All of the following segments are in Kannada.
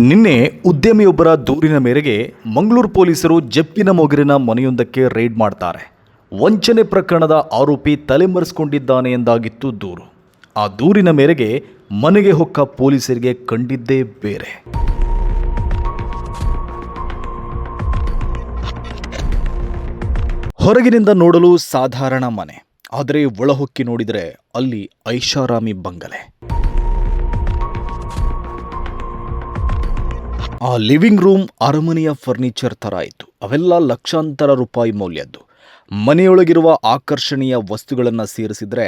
ನಿನ್ನೆ ಉದ್ಯಮಿಯೊಬ್ಬರ ದೂರಿನ ಮೇರೆಗೆ ಮಂಗಳೂರು ಪೊಲೀಸರು ಜಪ್ಪಿನ ಮೊಗರಿನ ಮನೆಯೊಂದಕ್ಕೆ ರೈಡ್ ಮಾಡ್ತಾರೆ. ವಂಚನೆ ಪ್ರಕರಣದ ಆರೋಪಿ ತಲೆಮರೆಸಿಕೊಂಡಿದ್ದಾನೆ ಎಂದಾಗಿತ್ತು ದೂರು. ಆ ದೂರಿನ ಮೇರೆಗೆ ಮನೆಗೆ ಹೊಕ್ಕ ಪೊಲೀಸರಿಗೆ ಕಂಡಿದ್ದೇ ಬೇರೆ. ಹೊರಗಿನಿಂದ ನೋಡಲು ಸಾಧಾರಣ ಮನೆ. ಆದರೆ ಒಳಹೊಕ್ಕಿ ನೋಡಿದರೆ ಅಲ್ಲಿ ಐಷಾರಾಮಿ ಬಂಗಲೆ. ಆ ಲಿವಿಂಗ್ ರೂಮ್ ಅರಮನೆಯ ಫರ್ನಿಚರ್ ಥರ ಇತ್ತು. ಅವೆಲ್ಲ ಲಕ್ಷಾಂತರ ರೂಪಾಯಿ ಮೌಲ್ಯದ್ದು. ಮನೆಯೊಳಗಿರುವ ಆಕರ್ಷಣೀಯ ವಸ್ತುಗಳನ್ನು ಸೇರಿಸಿದರೆ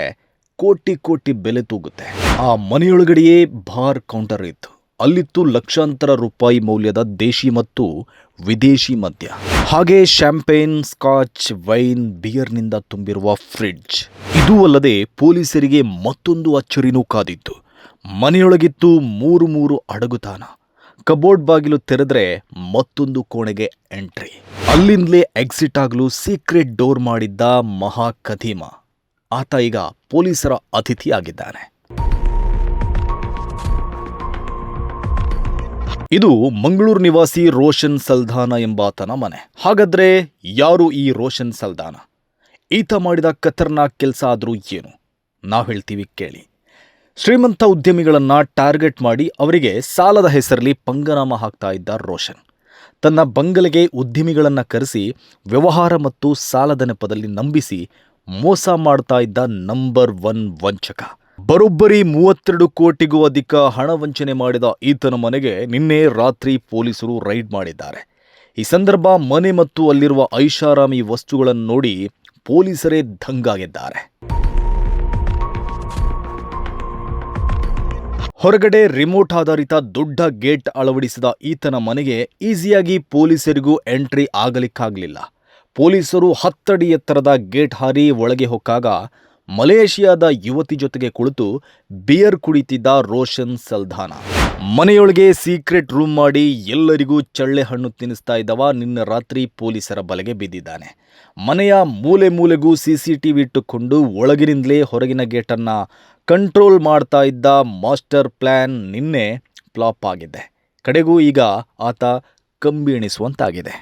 ಕೋಟಿ ಕೋಟಿ ಬೆಲೆ ತೂಗುತ್ತೆ. ಆ ಮನೆಯೊಳಗಡೆಯೇ ಬಾರ್ ಕೌಂಟರ್ ಇತ್ತು. ಅಲ್ಲಿತ್ತು ಲಕ್ಷಾಂತರ ರೂಪಾಯಿ ಮೌಲ್ಯದ ದೇಶಿ ಮತ್ತು ವಿದೇಶಿ ಮದ್ಯ. ಹಾಗೆ ಶ್ಯಾಂಪೇನ್ ಸ್ಕಾಚ್, ವೈನ್ ಬಿಯರ್ನಿಂದ ತುಂಬಿರುವ ಫ್ರಿಡ್ಜ್. ಇದೂ ಅಲ್ಲದೆ ಪೊಲೀಸರಿಗೆ ಮತ್ತೊಂದು ಅಚ್ಚರಿನೂ ಕಾದಿತ್ತು ಮನೆಯೊಳಗಿತ್ತು ಮೂರು ಮೂರು ಅಡಗುತಾನ ಕಬೋರ್ಡ್ ಬಾಗಿಲು ತೆರೆದ್ರೆ ಮತ್ತೊಂದು ಕೋಣೆಗೆ ಎಂಟ್ರಿ. ಅಲ್ಲಿಂದಲೇ ಎಕ್ಸಿಟ್ ಆಗಲು ಸೀಕ್ರೆಟ್ ಡೋರ್ ಮಾಡಿದ್ದ ಮಹಾ ಕದೀಮ ಆತ ಈಗ ಪೊಲೀಸರ ಅತಿಥಿಯಾಗಿದ್ದಾನೆ. ಇದು ಮಂಗಳೂರು ನಿವಾಸಿ ರೋಷನ್ ಸಲ್ದಾನ ಎಂಬಾತನ ಮನೆ. ಹಾಗಾದ್ರೆ ಯಾರು ಈ ರೋಷನ್ ಸಲ್ದಾನ? ಈತ ಮಾಡಿದ ಖತರ್ನಾಕ್ ಕೆಲಸ ಆದರೂ ಏನು? ನಾವು ಹೇಳ್ತೀವಿ ಕೇಳಿ. ಶ್ರೀಮಂತ ಉದ್ಯಮಿಗಳನ್ನ ಟಾರ್ಗೆಟ್ ಮಾಡಿ ಅವರಿಗೆ ಸಾಲದ ಹೆಸರಲ್ಲಿ ಪಂಗನಾಮ ಹಾಕ್ತಾ ಇದ್ದ ರೋಷನ್. ತನ್ನ ಬಂಗಲೆಗೆ ಉದ್ಯಮಿಗಳನ್ನ ಕರೆಸಿ ವ್ಯವಹಾರ ಮತ್ತು ಸಾಲದ ನೆಪದಲ್ಲಿ ನಂಬಿಸಿ ಮೋಸ ಮಾಡ್ತಾ ಇದ್ದ ನಂಬರ್ ಒನ್ ವಂಚಕ. ಬರೋಬ್ಬರಿ ಮೂವತ್ತೆರಡು ಕೋಟಿಗೂ ಅಧಿಕ ಹಣ ವಂಚನೆ ಮಾಡಿದ ಈತನ ಮನೆಗೆ ನಿನ್ನೆ ರಾತ್ರಿ ಪೊಲೀಸರು ರೈಡ್ ಮಾಡಿದ್ದಾರೆ. ಈ ಸಂದರ್ಭ ಮನೆ ಮತ್ತು ಅಲ್ಲಿರುವ ಐಷಾರಾಮಿ ವಸ್ತುಗಳನ್ನು ನೋಡಿ ಪೊಲೀಸರೇ ದಂಗಾಗಿದ್ದಾರೆ. ಹೊರಗಡೆ ರಿಮೋಟ್ ಆಧಾರಿತ ದೊಡ್ಡ ಗೇಟ್ ಅಳವಡಿಸಿದ ಈತನ ಮನೆಗೆ ಈಸಿಯಾಗಿ ಪೊಲೀಸರಿಗೂ ಎಂಟ್ರಿ ಆಗಲಿಕ್ಕಾಗಲಿಲ್ಲ. ಪೊಲೀಸರು ಹತ್ತಡಿ ಎತ್ತರದ ಗೇಟ್ ಹಾರಿ ಒಳಗೆ ಹೊಕ್ಕಾಗ ಮಲೇಷಿಯಾದ ಯುವತಿ ಜೊತೆಗೆ ಕುಳಿತು ಬಿಯರ್ ಕುಡಿತಿದ್ದ ರೋಷನ್ ಸಲ್ಧಾನ. ಮನೆಯೊಳಗೆ ಸೀಕ್ರೆಟ್ ರೂಮ್ ಮಾಡಿ ಎಲ್ಲರಿಗೂ ಚಳ್ಳೆ ಹಣ್ಣು ತಿನ್ನಿಸ್ತಾ ಇದ್ದವ ನಿನ್ನ ರಾತ್ರಿ ಪೊಲೀಸರ ಬಲೆಗೆ ಬಿದ್ದಿದ್ದಾನೆ. ಮನೆಯ ಮೂಲೆ ಮೂಲೆಗೂ ಸಿ ಸಿ ಟಿ ವಿ ಇಟ್ಟುಕೊಂಡು ಒಳಗಿನಿಂದಲೇ ಹೊರಗಿನ ಗೇಟನ್ನು ಕಂಟ್ರೋಲ್ ಮಾಡ್ತಾ ಇದ್ದ ಮಾಸ್ಟರ್ ಪ್ಲ್ಯಾನ್ ನಿನ್ನೆ ಫ್ಲಾಪ್ ಆಗಿದೆ ಕಡೆಗೂ ಈಗ ಆತ ಕಂಬಿ ಎಣಿಸುವಂತಾಗಿದೆ